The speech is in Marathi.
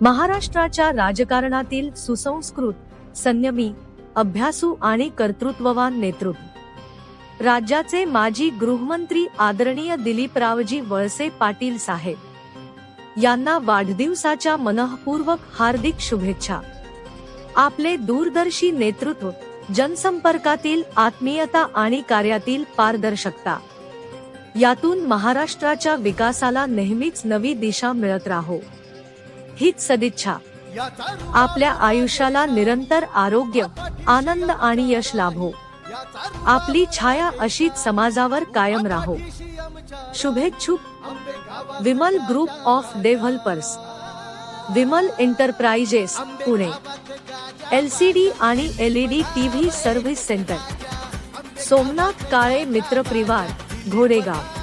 महाराष्ट्राच्या राजकारणातील सुसंस्कृत संयमी अभ्यासू आणि कर्तृत्ववान नेतृत्व. राज्याचे माजी गृहमंत्री आदरणीय दिलीपरावजी वळसे पाटील साहेब. यांना वाढदिवसाच्या मनःपूर्वक हार्दिक शुभेच्छा. आपले दूरदर्शी नेतृत्व जनसंपर्कातील आत्मीयता आणि कार्यातील पारदर्शकता. यातून महाराष्ट्राच्या विकासाला नेहमीच नवी दिशा मिळत राहो. हीच सदिच्छा. आपल्या आयुष्याला निरंतर आरोग्य आनंद आणि यश लाभो. आपली छाया अशीच समाजावर कायम राहो. शुभेच्छुक Vimal group of developers. Vimal enterprises Pune. L C D आणि L E D V service centre. Somnath Kale मित्र परिवार घोडेगाव.